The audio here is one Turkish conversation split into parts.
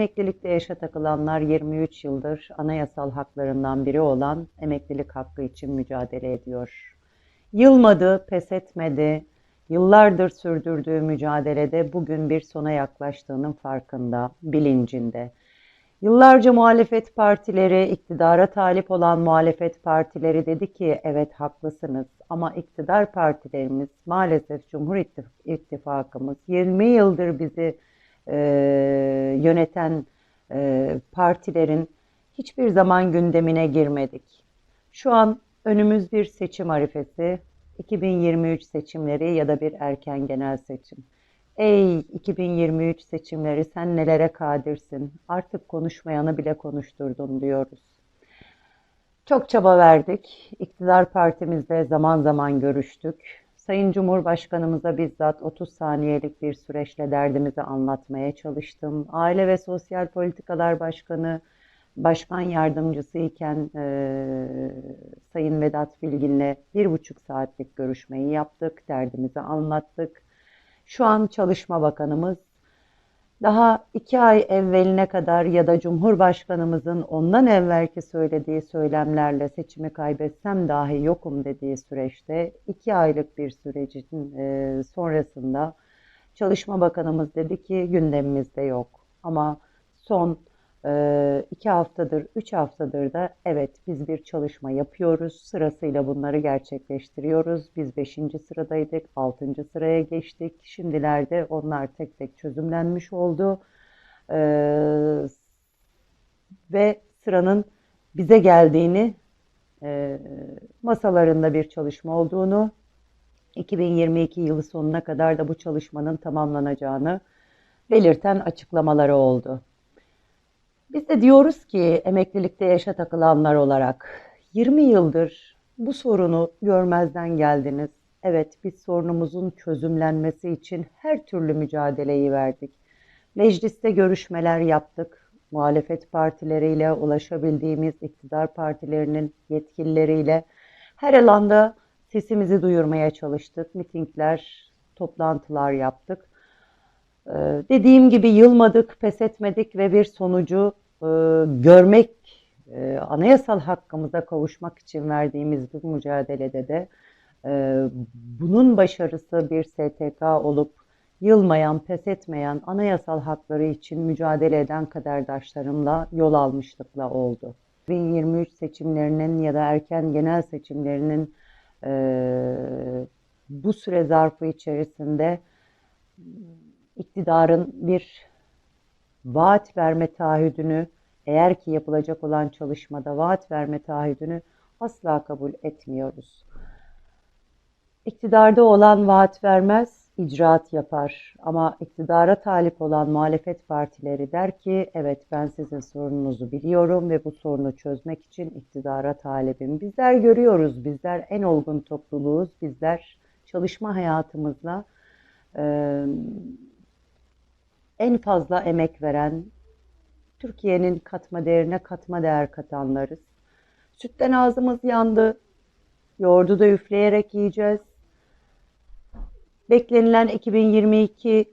Emeklilikte yaşa takılanlar 23 yıldır anayasal haklarından biri olan emeklilik hakkı için mücadele ediyor. Yılmadı, pes etmedi, yıllardır sürdürdüğü mücadelede bugün bir sona yaklaştığının farkında, bilincinde. Yıllarca muhalefet partileri, iktidara talip olan muhalefet partileri dedi ki evet haklısınız ama iktidar partilerimiz maalesef Cumhur İttif- İttifakımız 20 yıldır bizi e, yöneten e, partilerin hiçbir zaman gündemine girmedik. Şu an önümüz bir seçim arifesi, 2023 seçimleri ya da bir erken genel seçim. Ey 2023 seçimleri sen nelere kadirsin? Artık konuşmayanı bile konuşturdun diyoruz. Çok çaba verdik. İktidar partimizle zaman zaman görüştük. Sayın Cumhurbaşkanımıza bizzat 30 saniyelik bir süreçle derdimizi anlatmaya çalıştım. Aile ve Sosyal Politikalar Başkanı, Başkan Yardımcısı iken eee, Sayın Vedat Bilgin'le bir buçuk saatlik görüşmeyi yaptık. Derdimizi anlattık. Şu an Çalışma Bakanımız daha iki ay evveline kadar ya da Cumhurbaşkanımızın ondan evvelki söylediği söylemlerle seçimi kaybetsem dahi yokum dediği süreçte iki aylık bir sürecin e, sonrasında Çalışma Bakanımız dedi ki gündemimizde yok. Ama son iki haftadır, üç haftadır da evet biz bir çalışma yapıyoruz. Sırasıyla bunları gerçekleştiriyoruz. Biz beşinci sıradaydık, altıncı sıraya geçtik. Şimdilerde onlar tek tek çözümlenmiş oldu. E, ve sıranın bize geldiğini, e, masalarında bir çalışma olduğunu, 2022 yılı sonuna kadar da bu çalışmanın tamamlanacağını belirten açıklamaları oldu. Biz de diyoruz ki emeklilikte yaşa takılanlar olarak 20 yıldır bu sorunu görmezden geldiniz. Evet biz sorunumuzun çözümlenmesi için her türlü mücadeleyi verdik. Mecliste görüşmeler yaptık. Muhalefet partileriyle ulaşabildiğimiz iktidar partilerinin yetkilileriyle her alanda sesimizi duyurmaya çalıştık. Mitingler, toplantılar yaptık. Ee, Dediğim gibi yılmadık, pes etmedik ve bir sonucu e, görmek, e, anayasal hakkımıza kavuşmak için verdiğimiz bu mücadelede de e, bunun başarısı bir STK olup yılmayan, pes etmeyen, anayasal hakları için mücadele eden kaderdaşlarımla yol almışlıkla oldu. 2023 seçimlerinin ya da erken genel seçimlerinin e, bu süre zarfı içerisinde iktidarın bir vaat verme taahhüdünü eğer ki yapılacak olan çalışmada vaat verme taahhüdünü asla kabul etmiyoruz. İktidarda olan vaat vermez, icraat yapar. Ama iktidara talip olan muhalefet partileri der ki evet ben sizin sorununuzu biliyorum ve bu sorunu çözmek için iktidara talibim. Bizler görüyoruz, bizler en olgun topluluğuz, bizler çalışma hayatımızla e, en fazla emek veren, Türkiye'nin katma değerine katma değer katanlarız. Sütten ağzımız yandı, yoğurdu da üfleyerek yiyeceğiz. Beklenilen 2022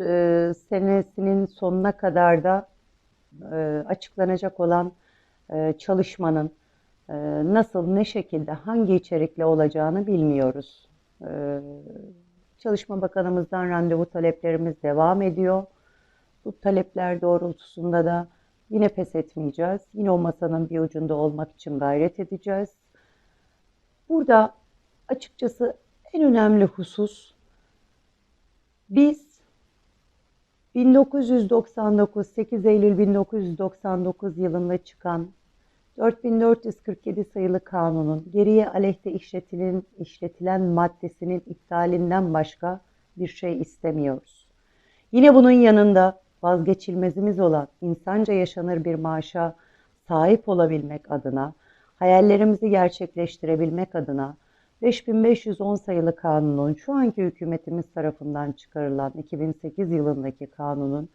e, senesinin sonuna kadar da e, açıklanacak olan e, çalışmanın nasıl, ne şekilde, hangi içerikle olacağını bilmiyoruz. Çalışma Bakanımızdan randevu taleplerimiz devam ediyor. Bu talepler doğrultusunda da yine pes etmeyeceğiz. Yine o masanın bir ucunda olmak için gayret edeceğiz. Burada açıkçası en önemli husus biz 1999 8 Eylül 1999 yılında çıkan 4447 sayılı kanunun geriye aleyhte işletilen, işletilen maddesinin iptalinden başka bir şey istemiyoruz. Yine bunun yanında vazgeçilmezimiz olan insanca yaşanır bir maaşa sahip olabilmek adına, hayallerimizi gerçekleştirebilmek adına 5510 sayılı kanunun şu anki hükümetimiz tarafından çıkarılan 2008 yılındaki kanunun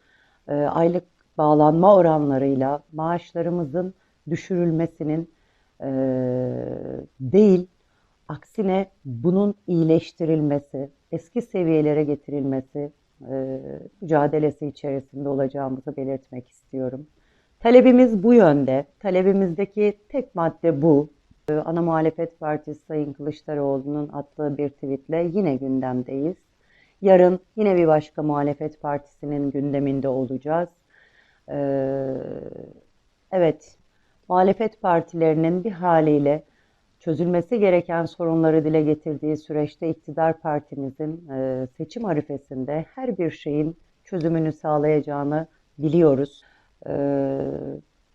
e, aylık bağlanma oranlarıyla maaşlarımızın düşürülmesinin e, değil, aksine bunun iyileştirilmesi, eski seviyelere getirilmesi e, mücadelesi içerisinde olacağımızı belirtmek istiyorum. Talebimiz bu yönde. Talebimizdeki tek madde bu. Ee, Ana Muhalefet Partisi Sayın Kılıçdaroğlu'nun attığı bir tweetle yine gündemdeyiz. Yarın yine bir başka muhalefet partisinin gündeminde olacağız. Ee, evet, muhalefet partilerinin bir haliyle çözülmesi gereken sorunları dile getirdiği süreçte iktidar partimizin e, seçim arifesinde her bir şeyin çözümünü sağlayacağını biliyoruz. Ee,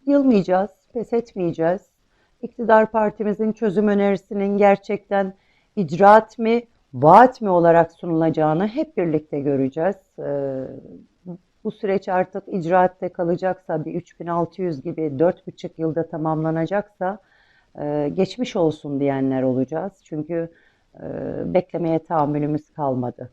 yılmayacağız, pes etmeyeceğiz. İktidar partimizin çözüm önerisinin gerçekten icraat mi, vaat mi olarak sunulacağını hep birlikte göreceğiz. Ee, bu süreç artık icraatte kalacaksa bir 3600 gibi 4,5 yılda tamamlanacaksa e, geçmiş olsun diyenler olacağız. Çünkü e, beklemeye tahammülümüz kalmadı.